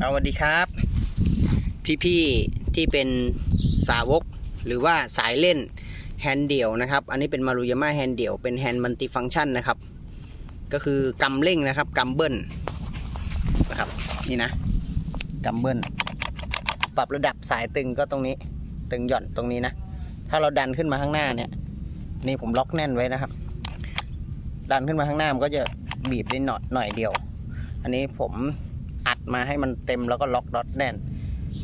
เอาสวัสดีครับ พี่ๆที่เป็นสาวกหรือว่าสายเล่นแฮนด์เดี่ยวนะครับ อันนี้เป็นมารุยาม่าแฮนด์เดี่ยวเป็นแฮนด์มัลติฟังชันนะครับ ก็คือกำเร่งนะครับกำเบิ้ลนะครับนี่นะกำเบิ้ลปรับระดับสายตึงก็ตรงนี้ ตึงหย่อนตรงนี้นะ ถ้าเราดันขึ้นมาข้างหน้าเนี่ย นี่ผมล็อกแน่นไว้นะครับ ดันขึ้นมาข้างหน้ามันก็จะบีบได้หน่อยหน่อยเดียว อันนี้ผม มาให้มันเต็มแล้วก็ล็อกน็อตแน่น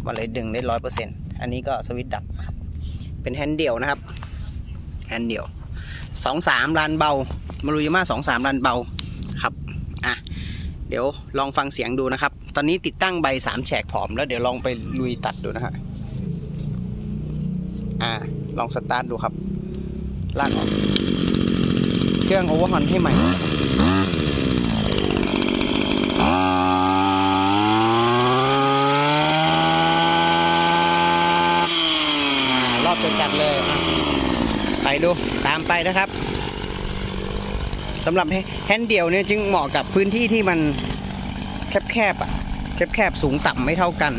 มันเลยดึงได้ร้อยเปอร์เซ็นต์อันนี้ก็สวิตช์ดับครับเป็นแฮนด์เดี่ยวนะครับแฮนด์เดี่ยวสองสามรันเบามารุยาม่าสองสามรันเบาครับอะเดี๋ยวลองฟังเสียงดูนะครับ ตอนนี้ติดตั้งใบสามแฉกผอมแล้วเดี๋ยวลองไปลุยตัดดูนะฮะอ่าลองสตาร์ทดูครับลากออกเครื่องโอเวอร์ฮอนให้ใหม่ รอบ จัดๆเลยไปดูตามไปนะครับสำหรับแฮนด์เดี่ยวเนี่ยจึงเหมาะกับพื้นที่ที่มันแคบๆอะแคบๆสูงต่ำไม่เท่ากัน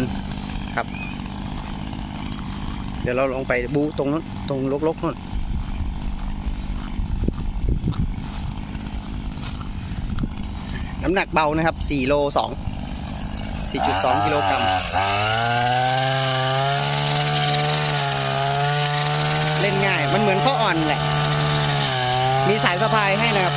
ครับ เดี๋ยวเราลงไปบูตรงนู้นตรงลกๆนู้นน้ำหนักเบานะครับ 4 โล 2 4.2 กิโลกรัม เล่นง่าย มันเหมือนข้ออ่อนแหละ มีสายสะพายให้นะครับ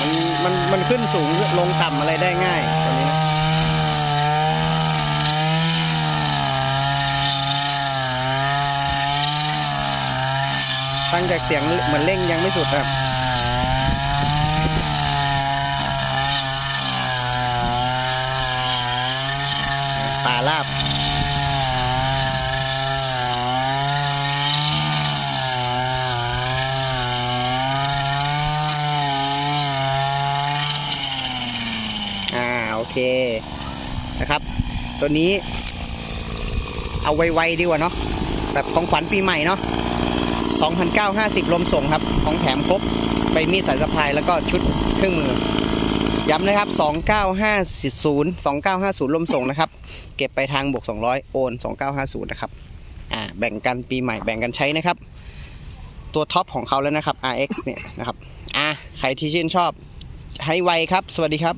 มันมันมันขึ้นสูงลงต่ำอะไรได้ง่ายตัวนี้นะฟังจากเสียงเหมือนเร่งยังไม่สุดนะครับาลาบอ่าโอเคนะครับ ตัวนี้ เอาไวๆดีกว่าเนาะแบบของขวัญปีใหม่เนาะ2,950 ลมส่งครับ ของแถมครบใบมีดสายสะพายแล้วก็ชุดเครื่องมือ ย้ำนะครับ 2950 2950ลมส่งนะครับ เก็บไปทางบวก 200 โอน 2950 นะครับ อ่า แบ่งกันปีใหม่แบ่งกันใช้นะครับ ตัวท็อปของเขาแล้วนะครับ RX เนี่ยนะครับ อ่า ใครที่ชื่นชอบ ให้ไวครับ สวัสดีครับ